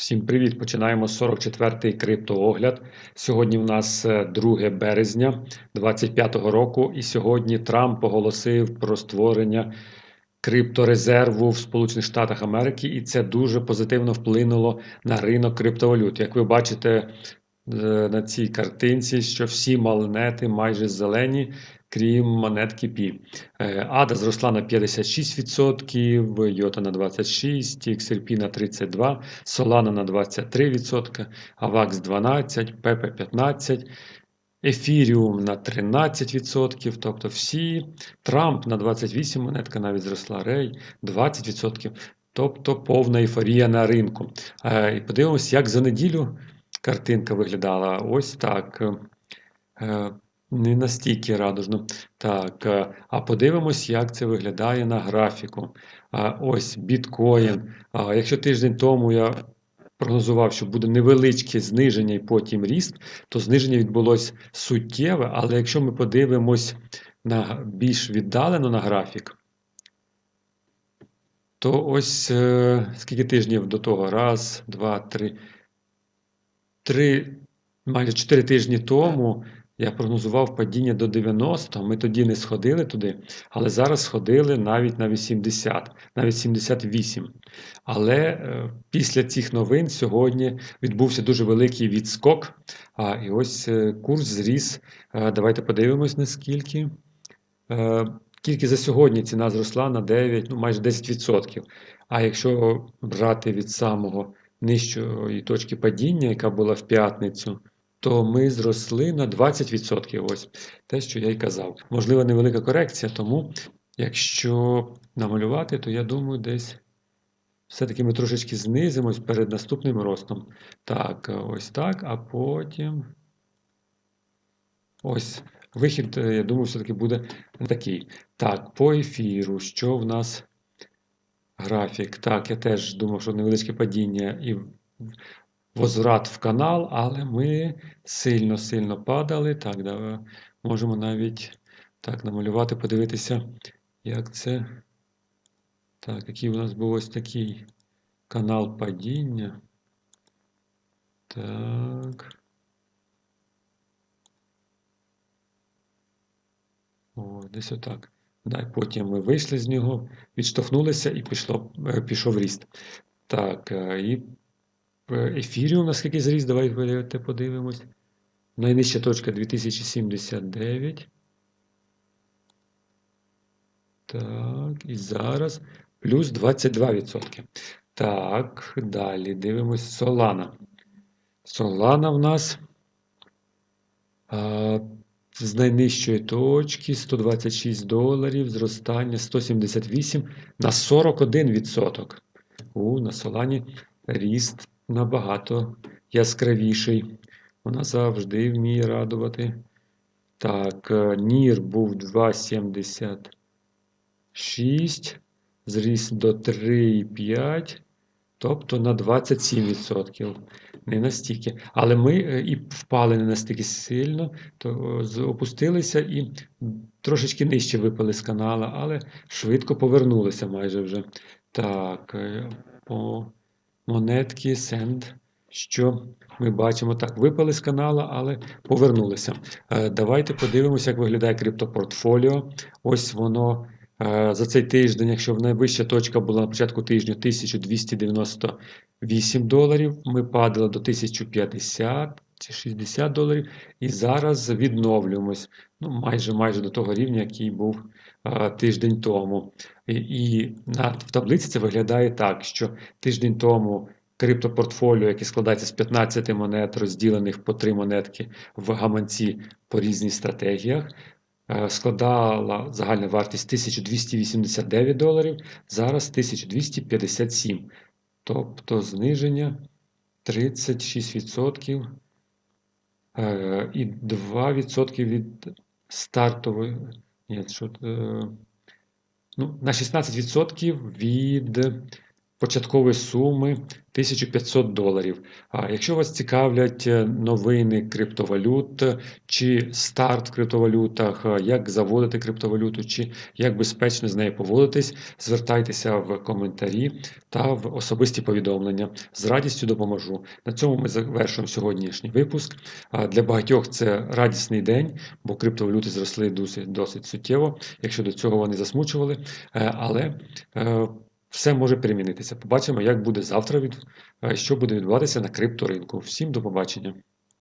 Всім привіт! Починаємо 44-й криптоогляд. Сьогодні в нас е, 2 березня 2025 року, і сьогодні Трамп оголосив про створення крипторезерву в Сполучених Штатах Америки, і це дуже позитивно вплинуло на ринок криптовалют. Як ви бачите е, на цій картинці, що всі монети майже зелені, крім монетки Пі. Ада зросла на 56%, Йота на 26%, XRP на 32%, Solana на 23%, AVAX 12%, PP 15%. Ефіріум на 13%, тобто всі, Трамп на 28%, монетка навіть зросла, Рей 20%, тобто повна ейфорія на ринку. Е, І подивимось, як за неділю картинка виглядала. Ось так. Е, Не настільки радужно. Так, е, а подивимось, як це виглядає на графіку. А, Ось біткоін. Якщо тиждень тому я прогнозував, що буде невеличке зниження і потім ріст, то зниження відбулось суттєве, але якщо ми подивимось на більш віддалено на графік, то ось е, скільки тижнів до того? Раз, два, три. Три, майже чотири тижні тому я прогнозував падіння до 90, ми тоді не сходили туди, але зараз сходили навіть на 80, навіть 78. Але е, після цих новин сьогодні відбувся дуже великий відскок. А, І ось е, курс зріс. Е, давайте подивимось, наскільки. Тільки за сьогодні ціна зросла на 9, ну майже 10%. А якщо брати від самого нижчої точки падіння, яка була в п'ятницю, то ми зросли на 20%. Ось те, що я й казав. Можливо, невелика корекція, тому якщо намалювати, то я думаю, десь все-таки ми трошечки знизимось перед наступним ростом. Так, ось так, а потім. Ось. Вихід, е, я думаю, все-таки буде такий. Так, по ефіру, що в нас графік? Так, я теж думав, що невеличке падіння і возврат в канал, але ми сильно-сильно падали. Так, да, можемо навіть так намалювати, подивитися, як це. Так, який у нас був ось такий канал падіння. Так. О, десь отак. Да, потім ми вийшли з нього, відштовхнулися і пішло, пішов ріст. Так, е, і ефіріум, наскільки зріс, давайте подивимось. Найнижча точка 2079. Так, і зараз плюс 22%. Так, далі дивимось Solana. Solana в нас. А, з найнижчої точки 126 доларів, зростання 178 на 41%. У на Солані ріст набагато яскравіший. Вона завжди вміє радувати. Так, Нір був 2,76, зріс до 3,5, тобто на 27% не настільки. Але ми е, і впали не настільки сильно, то опустилися і трошечки нижче випали з канала, але швидко повернулися майже вже. Так, е, по монетки Send, що ми бачимо так, випали з канала, але повернулися. Е, давайте подивимося, як виглядає криптопортфоліо. Ось воно. За цей тиждень, якщо найвища точка була на початку тижня 1298 доларів, ми падали до 1050 чи 60 доларів, і зараз відновлюємось ну, майже майже до того рівня, який був а, тиждень тому. І, і на, в таблиці це виглядає так, що тиждень тому криптопортфоліо, яке складається з 15 монет, розділених по 3 монетки в гаманці по різній стратегіях. Складала загальна вартість 1289 доларів, зараз 1257. Тобто зниження 36% е, і 2% від стартової. Ні, що, е, ну, на 16% від початкової суми 1500 доларів. А якщо вас цікавлять е, новини криптовалют чи старт в криптовалютах, е, як заводити криптовалюту, чи як безпечно з нею поводитись, звертайтеся в коментарі та в особисті повідомлення. З радістю допоможу. На цьому ми завершуємо сьогоднішній випуск. Для багатьох це радісний день, бо криптовалюти зросли досить, досить суттєво, якщо до цього вони засмучували. Е, Але все може перемінитися. Побачимо, як буде завтра, від, е, що буде відбуватися на крипторинку. Всім до побачення.